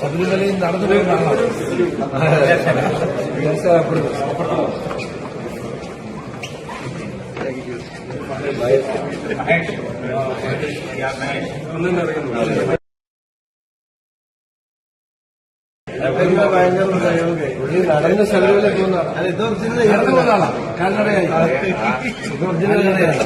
ശബരിമലയിൽ നടന്നു പോകുന്ന ആളാണ് പുള്ളി നടന്ന് ശബരിമല പോകുന്നതാണ് നടന്നു പോകുന്ന ആളാണ് കാൽനടയായി. ഇത് ഒറിജിനൽ കടയാണ്